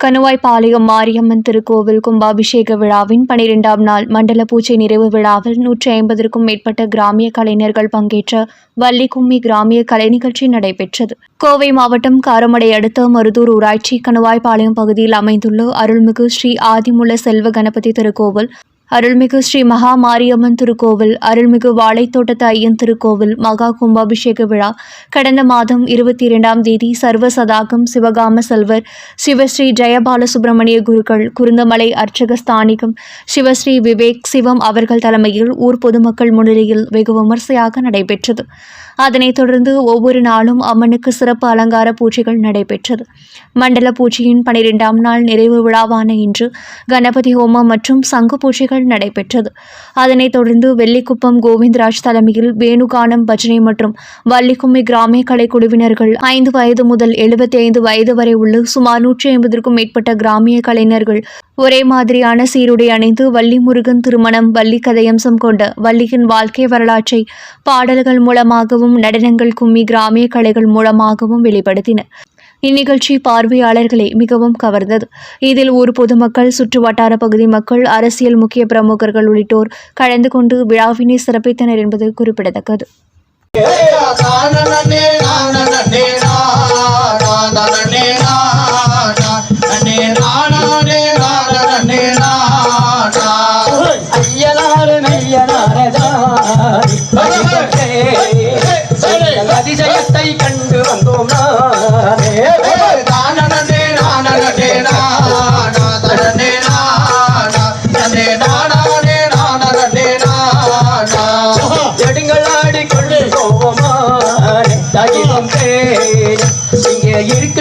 கணுவாய்பாளையம் மாரியம்மன் திருக்கோவில் கும்பாபிஷேக விழாவின் பனிரெண்டாம் நாள் மண்டல பூஜை நிறைவு விழாவில் நூற்றி ஐம்பதற்கும் மேற்பட்ட கிராமிய கலைஞர்கள் பங்கேற்ற வள்ளி கும்மி கிராமிய கலை நிகழ்ச்சி நடைபெற்றது. கோவை மாவட்டம் காரமடை அடுத்த மருதூர் ஊராட்சி கணுவாய்பாளையம் பகுதியில் அமைந்துள்ள அருள்மிகு ஸ்ரீ ஆதிமுள்ள செல்வ கணபதி திருக்கோவில் அருள்மிகு ஸ்ரீ மகா மாரியம்மன் திருக்கோவில் அருள்மிகு வாழைத்தோட்டத்து ஐயன் திருக்கோவில் மகா கும்பாபிஷேக விழா. கடந்த மாதம் இருபத்தி இரண்டாம் தேதி சர்வ சதாகம் சிவகாம செல்வர் சிவஸ்ரீ ஜெயபால சுப்பிரமணிய குருக்கள் குருந்தமலை அர்ச்சக ஸ்தானிகம் சிவஸ்ரீ விவேக் சிவம் அவர்கள் தலைமையில் ஊர் பொதுமக்கள் முன்னிலையில் வெகு விமர்சையாக நடைபெற்றது. அதனைத் தொடர்ந்து ஒவ்வொரு நாளும் அம்மனுக்கு சிறப்பு அலங்கார பூஜைகள் நடைபெற்றது. மண்டல பூஜையின் பனிரெண்டாம் நாள் நிறைவு விழாவான இன்று கணபதி ஹோமம் மற்றும் சங்கு பூஜைகள் நடைபெற்றது. அதனைத் தொடர்ந்து வெள்ளிக்குப்பம் கோவிந்தராஜ் தலைமையில் வேணுகானம் பஜனை மற்றும் வள்ளிக்கும்மி கிராமிய கலை குழுவினர்கள் ஐந்து வயது முதல் எழுபத்தி ஐந்து வயது வரை உள்ள சுமார் நூற்றி ஐம்பதற்கும் மேற்பட்ட கிராமிய கலைஞர்கள் ஒரே மாதிரியான சீருடை அணிந்து வள்ளி முருகன் திருமணம் வள்ளி கதையம்சம் கொண்ட வள்ளியின் வாழ்க்கை வரலாற்றை பாடல்கள் மூலமாகவும் நடனங்கள் கும்மி கிராமிய கலைகள் மூலமாகவும் வெளிப்படுத்தின. இந்நிகழ்ச்சி பார்வையாளர்களை மிகவும் கவர்ந்தது. இதில் ஊர் பொதுமக்கள் சுற்று வட்டார பகுதி மக்கள் அரசியல் முக்கிய பிரமுகர்கள் உள்ளிட்டோர் கலந்து கொண்டு விழாவினை சிறப்பித்தனர் என்பது குறிப்பிடத்தக்கது. நானே நானே அதிசயத்தை கண்டு வந்தோம்? நானே நானே. நானே.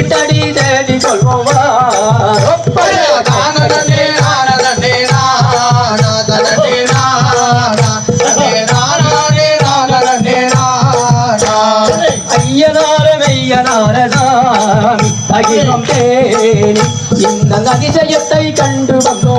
நானே அகிலம் தேனி. இந்த அதிசயத்தை கண்டு வந்தோம்